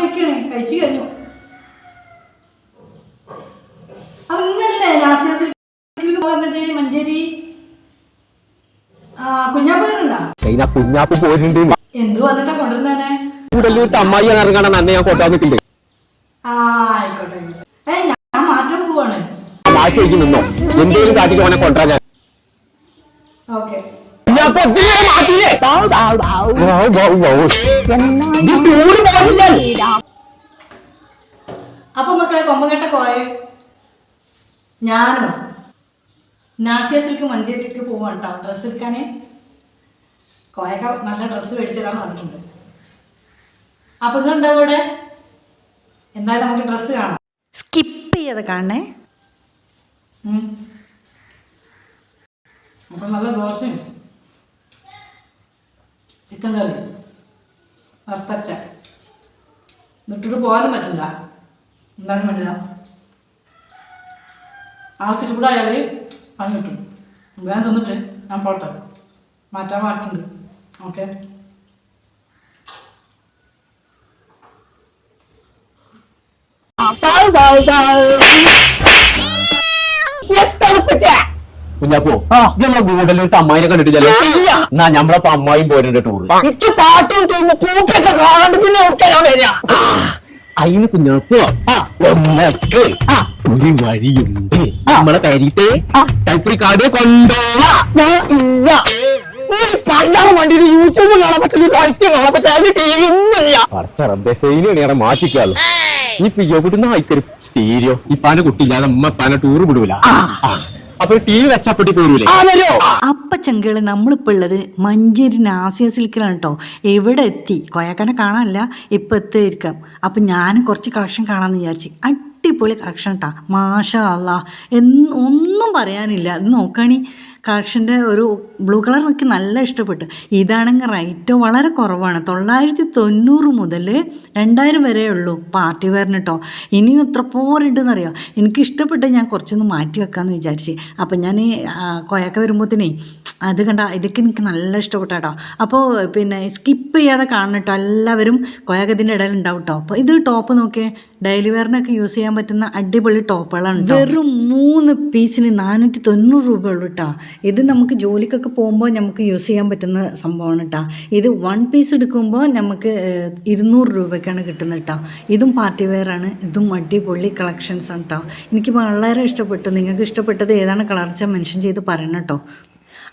കഴിക്കണേ കഴിച്ചു കഴിഞ്ഞു. അപ്പൊ ഇന്നല്ലേ പറഞ്ഞത് മഞ്ചേരി? കുഞ്ഞാപ്പ് പോയിട്ടുണ്ട് എന്ത് പറഞ്ഞിട്ടാ അമ്മായി ഇറങ്ങണം അന്ന് ഞാൻ ആയിക്കോട്ടെ. ഏ ഞാൻ മാറ്റം പോവാണ്. മാറ്റി നിന്നോ. എന്തെങ്കിലും ഓക്കെ. അപ്പൊ മക്കളെ കൊമ്പങ്കട്ട കോയ ഞാനും നാസിയ സിൽക്ക് മഞ്ചേരിക്ക് പോവാണ് കേട്ടോ ഡ്രസ്സ് എടുക്കാനേ. കോയൊക്കെ നല്ല ഡ്രസ്സ് മേടിച്ചതാണ് വന്നിട്ടുണ്ട്. അപ്പൊ നിങ്ങളുണ്ടാവും ഇവിടെ എന്തായാലും നമുക്ക് ഡ്രസ്സ് കാണാം. സ്കിപ്പ് ചെയ്ത് കാണണേ. ഉം. അപ്പൊ നല്ല ദോശയും ചിക്കൻ കറി വറുത്തച്ച എന്നിട്ടിട്ട് പോകാനും പറ്റില്ല. എന്താണ് പറ്റില്ല. ആൾക്ക് ചൂടായാൽ പണി കിട്ടും. വേഗം തിന്നിട്ട് ഞാൻ പോട്ടെ. മാറ്റാൻ മാറ്റുണ്ട് ഓക്കെ. കുഞ്ഞാപ്പോ നമ്മളെ ഗൂഡലിട്ട് അമ്മായിനെ കണ്ടിട്ടില്ലല്ലോ? എന്നാ നമ്മളപ്പോ അമ്മായും പോയിട്ടുണ്ട് ടൂർ പാട്ടും പൂപ്പൊക്കെ കാണാണ്ട് പിന്നെ കുഞ്ഞാപ്പോ നമ്മക്ക് ഒരു വഴിയുണ്ട്. നമ്മളെ കരീത്തെ കൈപ്പിടി കാട് കൊണ്ടോളാ ഒരു വണ്ടിയിൽ യൂട്യൂബ് കാണാൻ പറ്റില്ല കാണാൻ പറ്റില്ല അതിന് ടി വി ഒന്നുമില്ല. പറച്ച റബ്ബെ സെയിലാണ് ഞാൻ മാറ്റിക്കാലോ. ഇപ്പൊ എവിടുന്ന് ആയിക്കൊരു സ്റ്റീരിയോ കുട്ടി കുട്ടിയില്ലാതെ അമ്മ പാനെ ടൂർ വിടൂല. അപ്പൊ ടി വി വെച്ചപ്പെട്ടി പോരൂലേ? ആ വരോ. അപ്പ ചങ്കൾ നമ്മളിപ്പോ ഉള്ളത് മഞ്ചേരി നാസിയ സിൽക്കിലാണ് കേട്ടോ എവിടെ എത്തി? കൊയാക്കാനെ കാണാനല്ല. ഇപ്പൊ എത്തിയിരിക്കാം അപ്പൊ ഞാൻ കുറച്ച് കളക്ഷൻ കാണാമെന്ന് വിചാരിച്ച്. അടിപൊളി കളക്ഷൻ കേട്ടാ മാഷ അല്ല എന്ന് ഒന്നും പറയാനില്ല. ഇത് നോക്കുകയാണി കളക്ഷന്റെ ഒരു ബ്ലൂ കളർ എനിക്ക് നല്ല ഇഷ്ടപ്പെട്ടു. ഇതാണെങ്കിൽ റേറ്റ് വളരെ കുറവാണ്. തൊള്ളായിരത്തി തൊണ്ണൂറ് മുതൽ രണ്ടായിരം വരെ ഉള്ളൂ പാർട്ടി വെയറിന് കേട്ടോ ഇനിയും എത്ര പോരുണ്ടെന്നറിയാം എനിക്ക് ഇഷ്ടപ്പെട്ട് ഞാൻ കുറച്ചൊന്ന് മാറ്റി വെക്കാമെന്ന് വിചാരിച്ച്. അപ്പം ഞാൻ കൊയക്ക വരുമ്പോഴത്തേനേ അത് കണ്ട ഇതൊക്കെ എനിക്ക് നല്ല ഇഷ്ടപ്പെട്ട കേട്ടോ അപ്പോൾ പിന്നെ സ്കിപ്പ് ചെയ്യാതെ കാണണം കേട്ടോ എല്ലാവരും കൊയക്കത്തിന്റെ ഇടയിൽ ഉണ്ടാവും കേട്ടോ അപ്പോൾ ഇത് ടോപ്പ് നോക്കിയേ ഡെയിലി വെയറിനൊക്കെ യൂസ് ചെയ്യാൻ പറ്റുന്ന അടിപൊളി ടോപ്പുകളാണ്. വെറും മൂന്ന് പീസിന് നാനൂറ്റി തൊണ്ണൂറ് രൂപ ഉള്ളൂ കേട്ടോ ഇത് നമുക്ക് ജോലിക്കൊക്കെ പോകുമ്പോൾ നമുക്ക് യൂസ് ചെയ്യാൻ പറ്റുന്ന സംഭവമാണ് കേട്ടോ ഇത് വൺ പീസ് എടുക്കുമ്പോൾ നമുക്ക് ഇരുന്നൂറ് രൂപയ്ക്കാണ് കിട്ടുന്നത് കേട്ടോ ഇതും പാർട്ടി വെയർ ആണ്. ഇതും അടിപൊളി കളക്ഷൻസ് ആണ് കേട്ടോ എനിക്ക് വളരെ ഇഷ്ടപ്പെട്ടു. നിങ്ങൾക്ക് ഇഷ്ടപ്പെട്ടത് ഏതാണ്? കളർച്ച മെൻഷൻ ചെയ്ത് പറയണം കേട്ടോ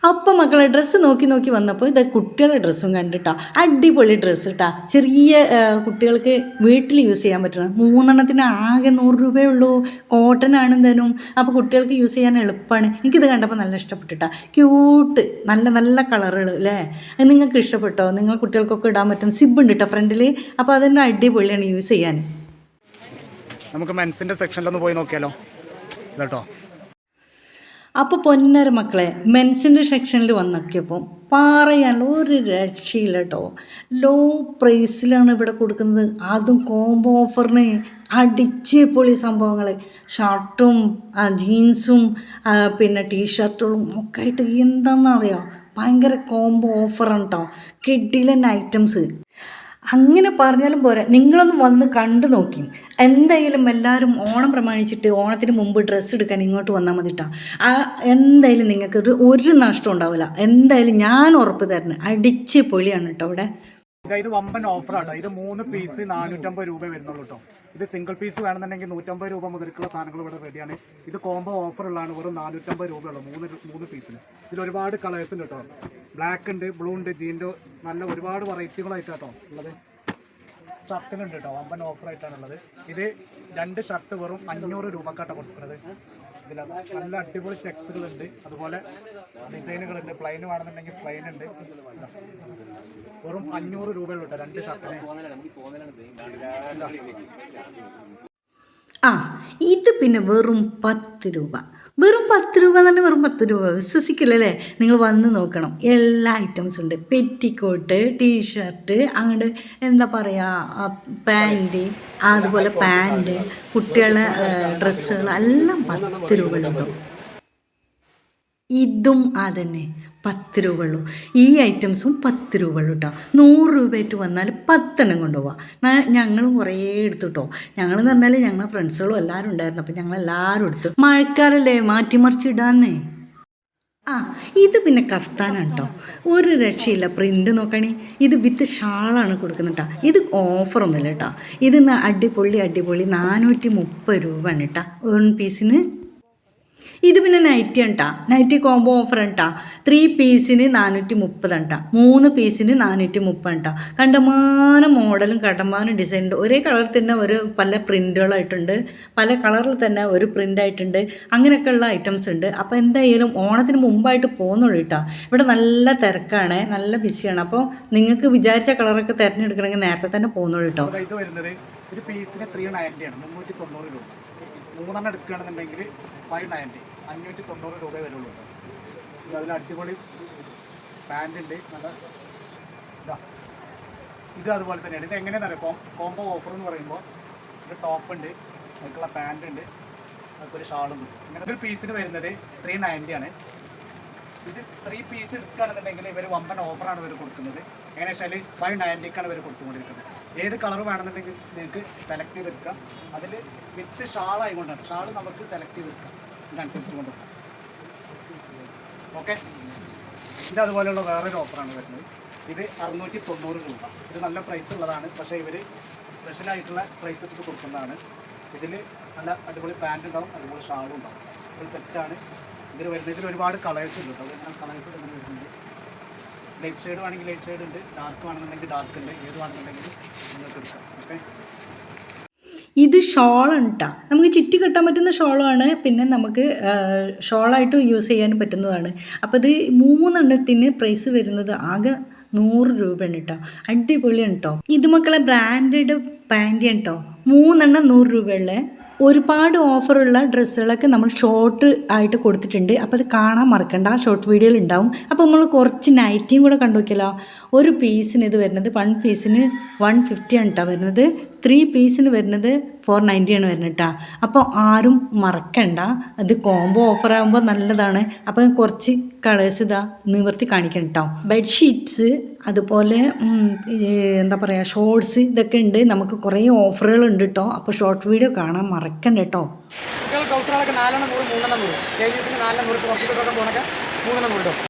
അപ്പം മക്കളെ ഡ്രസ്സ് നോക്കി നോക്കി വന്നപ്പോൾ ഇത് കുട്ടികളുടെ ഡ്രസ്സും കണ്ടിട്ടാ. അടിപൊളി ഡ്രസ്സ് ഇട്ടാ. ചെറിയ കുട്ടികൾക്ക് വീട്ടിൽ യൂസ് ചെയ്യാൻ പറ്റണം. മൂന്നെണ്ണത്തിന് ആകെ നൂറ് രൂപയേ ഉള്ളൂ. കോട്ടൺ ആണ് എന്തായാലും. അപ്പോൾ കുട്ടികൾക്ക് യൂസ് ചെയ്യാൻ എളുപ്പമാണ് എനിക്കിത് കണ്ടപ്പോൾ നല്ല ഇഷ്ടപ്പെട്ടിട്ടാ. ക്യൂട്ട് നല്ല നല്ല കളറുകൾ അല്ലേ നിങ്ങൾക്ക് ഇഷ്ടപ്പെട്ടോ? നിങ്ങൾ കുട്ടികൾക്കൊക്കെ ഇടാൻ പറ്റും സിബ് ഉണ്ട് കേട്ടോ ഫ്രണ്ടിൽ അപ്പോൾ അതിന്റെ അടിപൊളിയാണ് യൂസ് ചെയ്യാൻ. നമുക്ക് മെൻസിന്റെ സെക്ഷനിലൊന്ന് പോയി നോക്കിയാലോ? കേട്ടോ അപ്പോൾ പൊന്നര മക്കളെ മെൻസിന്റെ സെക്ഷനിൽ വന്നൊക്കെയപ്പോൾ പറയാനുള്ള ഒരു രക്ഷയില്ല കേട്ടോ ലോ പ്രൈസിലാണ് ഇവിടെ കൊടുക്കുന്നത്. അതും കോംബോ ഓഫറിന് അടിച്ച് പൊളി സംഭവങ്ങൾ ഷർട്ടും ജീൻസും പിന്നെ ടീഷർട്ടുകളും ഒക്കെ ആയിട്ട് എന്താണെന്നറിയോ ഭയങ്കര കോംബോ ഓഫറാണ് കേട്ടോ കിഡിലൻ ഐറ്റംസ് അങ്ങനെ പറഞ്ഞാലും പോരാ. നിങ്ങളൊന്ന് വന്ന് കണ്ടു നോക്കി. എന്തായാലും എല്ലാവരും ഓണം പ്രമാണിച്ചിട്ട് ഓണത്തിന് മുമ്പ് ഡ്രസ്സ് എടുക്കാൻ ഇങ്ങോട്ട് വന്നാൽ ആ എന്തായാലും നിങ്ങൾക്ക് ഒരു ഒരു നഷ്ടം ഉണ്ടാവില്ല എന്തായാലും ഞാൻ ഉറപ്പ് തരണം. അടിച്ച് പൊളിയാണ് കേട്ടോ ഇവിടെ. ഇത് വമ്പൻ ഓഫറാണ് ഇത് മൂന്ന് പീസ് നാനൂറ്റമ്പത് രൂപ വരുന്നുള്ളൂ കേട്ടോ. ഇത് സിംഗിൾ പീസ് വേണമെന്നുണ്ടെങ്കിൽ നൂറ്റമ്പത് രൂപ മുതൽക്കുള്ള സാധനങ്ങൾ ഇവിടെ റെഡിയാണ് ഇത് കോംബോ ഓഫറുള്ളതാണ് വെറും നാനൂറ്റമ്പത് രൂപയുള്ളൂ മൂന്ന് മൂന്ന് പീസിന് ഇതിൽ ഒരുപാട് കളേഴ്സ് ഉണ്ട് കേട്ടോ ബ്ലാക്ക് ഉണ്ട് ബ്ലൂ ഉണ്ട് ജീന്റെ നല്ല ഒരുപാട് വെറൈറ്റികളായിട്ട് കേട്ടോ ഉള്ളത്. ഷർട്ടിനുണ്ട് കേട്ടോ വമ്പൻ ഓഫറായിട്ടാണുള്ളത് ഇത് രണ്ട് ഷർട്ട് വെറും അഞ്ഞൂറ് രൂപക്കാട്ടോ കൊടുക്കുന്നത്. ഇതിൽ നല്ല അടിപൊളി ചെക്സുകളുണ്ട്. അതുപോലെ ഡിസൈനുകളുണ്ട്. പ്ലെയിൻ വേണമെന്നുണ്ടെങ്കിൽ പ്ലെയിൻ ഉണ്ട്. വെറും അഞ്ഞൂറ് രൂപയുള്ളൂ രണ്ട് ഷർട്ടിന്. ആ ഇത് പിന്നെ വെറും പത്ത് രൂപ. വെറും പത്ത് രൂപ എന്ന് പറഞ്ഞാൽ വെറും പത്ത് രൂപ. വിശ്വസിക്കില്ലല്ലേ? നിങ്ങൾ വന്ന് നോക്കണം. എല്ലാ ഐറ്റംസും ഉണ്ട്. പെറ്റിക്കോട്ട് ടീഷർട്ട് അങ്ങോട്ട് എന്താ പറയുക പാന്റ് അതുപോലെ പാന്റ് കുട്ടികളുടെ ഡ്രസ്സുകൾ എല്ലാം പത്ത് രൂപ ഉണ്ടാവും. ഇതും അതന്നെ. പത്ത് രൂപ ഉള്ളൂ ഈ ഐറ്റംസും പത്ത് രൂപ ഉള്ളൂ കേട്ടോ നൂറ് രൂപയായിട്ട് വന്നാൽ പത്തെണ്ണം കൊണ്ടുപോവാം. ഞങ്ങളും കുറേ എടുത്തു കേട്ടോ ഞങ്ങളെന്ന് പറഞ്ഞാൽ ഞങ്ങളെ ഫ്രണ്ട്സുകളും എല്ലാവരും ഉണ്ടായിരുന്നു. അപ്പം ഞങ്ങൾ എല്ലാവരും എടുത്തു. മഴക്കാലല്ലേ? മാറ്റിമറിച്ച് ഇടാന്നേ ആ ഇത് പിന്നെ കഫ്താനാണ് കേട്ടോ ഒരു രക്ഷയില്ല. പ്രിന്റ് നോക്കണേ. ഇത് വിത്ത് ഷാളാണ് കൊടുക്കുന്നത് കേട്ടോ ഇത് ഓഫറൊന്നുമില്ല കേട്ടോ ഇത് അടിപൊളി അടിപൊളി നാനൂറ്റി മുപ്പത് രൂപയാണ് കേട്ടോ ഒരു പീസിന് ഇത് പിന്നെ നൈറ്റി ഉണ്ടാ നൈറ്റി കോംബോ ഓഫർ ഉണ്ടാ ത്രീ പീസിന് നാനൂറ്റി മുപ്പത് ഉണ്ടാ മൂന്ന് പീസിന് നാനൂറ്റി മുപ്പത് ഉണ്ടാ കണ്ടമാന മോഡലും കണ്ടമാനം ഡിസൈനുണ്ട് ഒരേ കളറിൽ തന്നെ ഒരു പല പ്രിന്റുകളായിട്ടുണ്ട് പല കളറിൽ തന്നെ ഒരു പ്രിന്റ് ആയിട്ടുണ്ട്. അങ്ങനെയൊക്കെയുള്ള ഐറ്റംസ് ഉണ്ട്. അപ്പോൾ എന്തായാലും ഓണത്തിന് മുമ്പായിട്ട് പോകുന്നുള്ളൂ കേട്ടോ ഇവിടെ നല്ല തിരക്കാണ്. നല്ല ബിസിയാണ് അപ്പോൾ നിങ്ങൾക്ക് വിചാരിച്ച കളറൊക്കെ തിരഞ്ഞെടുക്കണമെങ്കിൽ നേരത്തെ തന്നെ പോകുന്നുള്ളൂ കേട്ടോ ഇത് വരുന്നത്. ഒരു പീസിന് ത്രീ നയന്റി ആണ്. മുന്നൂറ്റി തൊണ്ണൂറ് രൂപ. മൂന്നെണ്ണം എടുക്കുകയാണെന്നുണ്ടെങ്കിൽ ഫൈവ് നയന്റി അഞ്ഞൂറ്റി തൊണ്ണൂറ് രൂപയെ വരുള്ളൂ. അതിൽ അടിപൊളി പാന്റ് ഉണ്ട്. നല്ല ഇതാ. ഇത് അതുപോലെ തന്നെയാണ്. ഇത് എങ്ങനെയാണെന്ന് അറിയാം? കോംബോ ഓഫർ എന്ന് പറയുമ്പോൾ ഒരു ടോപ്പ് ഉണ്ട്. അതിലേക്കുള്ള പാന്റ് ഉണ്ട്. ഷാളും ഇങ്ങനെ ഒരു പീസിന് വരുന്നത് ത്രീ നയന്റി ആണ്. ഇത് ത്രീ പീസ് എടുക്കുകയാണെന്നുണ്ടെങ്കിൽ ഇവർ വമ്പൻ ഓഫറാണ് ഇവർ കൊടുക്കുന്നത്. എങ്ങനെ വെച്ചാൽ ഫൈവ് നയന്റിക്കാണ് ഇവർ കൊടുത്തുകൊണ്ടിരിക്കുന്നത്. ഏത് കളർ വേണമെന്നുണ്ടെങ്കിൽ നിങ്ങൾക്ക് സെലക്ട് ചെയ്തെടുക്കാം. അതിൽ വിത്ത് ഷാൾ ആയിക്കൊണ്ടാണ്. ഷാൾ നമുക്ക് സെലക്ട് ചെയ്തെടുക്കാം. ഇതനുസരിച്ച് കൊണ്ടുപോകാം ഓക്കെ ഇത് അതുപോലെയുള്ള വേറൊരു ഓഫറാണ് വരുന്നത്. ഇത് അറുന്നൂറ്റി തൊണ്ണൂറ് രൂപ. ഇത് നല്ല പ്രൈസ് ഉള്ളതാണ്. പക്ഷേ ഇവർ സ്പെഷ്യലായിട്ടുള്ള പ്രൈസ് ഇട്ട് കൊടുക്കുന്നതാണ്. ഇതിൽ നല്ല അടിപൊളി പാന്റ് ഉണ്ടാവും അടിപൊളി ഷാളും ഉണ്ടാവും. ഒരു സെറ്റാണ് ഇതിൽ വരുന്നത് ഇതിൽ ഒരുപാട് കളേഴ്സ് ഉണ്ട് കേട്ടോ. കളേഴ്സ് വരുന്നുണ്ട് ലൈറ്റ് ഷെയ്ഡ് വേണമെങ്കിൽ ലൈറ്റ് ഷെയ്ഡ് ഉണ്ട്. ഡാർക്ക് വേണമെന്നുണ്ടെങ്കിൽ ഡാർക്ക് ഉണ്ട്. ഏത് വേണമെന്നുണ്ടെങ്കിൽ നിങ്ങൾക്ക് എടുക്കാം. ഓക്കെ ഇത് ഷോളാണ് കേട്ടോ നമുക്ക് ചുറ്റി കെട്ടാൻ പറ്റുന്ന ഷോളാണ്. പിന്നെ നമുക്ക് ഷോളായിട്ട് യൂസ് ചെയ്യാൻ പറ്റുന്നതാണ്. അപ്പോൾ ഇത് മൂന്നെണ്ണത്തിന് പ്രൈസ് വരുന്നത് ആകെ നൂറ് രൂപയാണ് കേട്ടോ അടിപൊളിയാണ് കേട്ടോ ഇത് മക്കളെ ബ്രാൻഡഡ് പാന്റിയാണ് കേട്ടോ മൂന്നെണ്ണം നൂറ് രൂപയുള്ള ഒരുപാട് ഓഫറുള്ള ഡ്രസ്സുകളൊക്കെ നമ്മൾ ഷോർട്ട് ആയിട്ട് കൊടുത്തിട്ടുണ്ട്. അപ്പോൾ അത് കാണാൻ മറക്കണ്ട. ഷോർട്ട് വീഡിയോയിൽ ഉണ്ടാവും. അപ്പോൾ നമ്മൾ കുറച്ച് നൈറ്റിയും കൂടെ കണ്ടു നോക്കിയല്ലോ. ഒരു പീസിന് ഇത് വരുന്നത് വൺ പീസിന് വൺ ഫിഫ്റ്റി ആണ് കേട്ടോ വരുന്നത്. ത്രീ പീസിന് വരുന്നത് ഫോർ നയന്റി ആണ് വരുന്നത് കേട്ടോ അപ്പോൾ ആരും മറക്കണ്ട. അത് കോംബോ ഓഫർ ആകുമ്പോൾ നല്ലതാണ്. അപ്പോൾ കുറച്ച് കളേഴ്സ് ഇതാ നിവർത്തി കാണിക്കണം കേട്ടോ ബെഡ്ഷീറ്റ്സ് അതുപോലെ എന്താ പറയുക ഷോർട്സ് ഇതൊക്കെ ഉണ്ട്. നമുക്ക് കുറേ ഓഫറുകൾ ഉണ്ട് കേട്ടോ അപ്പോൾ ഷോർട്ട് വീഡിയോ കാണാൻ മറക്കണ്ട കേട്ടോ കുട്ടികൾ ട്രൗസറുകളൊക്കെ നാലെണ്ണം നൂറ് മൂന്നെണ്ണം നൂറ്. കെ നാലെണ്ണം ഹോസ്പിറ്റലൊക്കെ മൂന്നെണ്ണം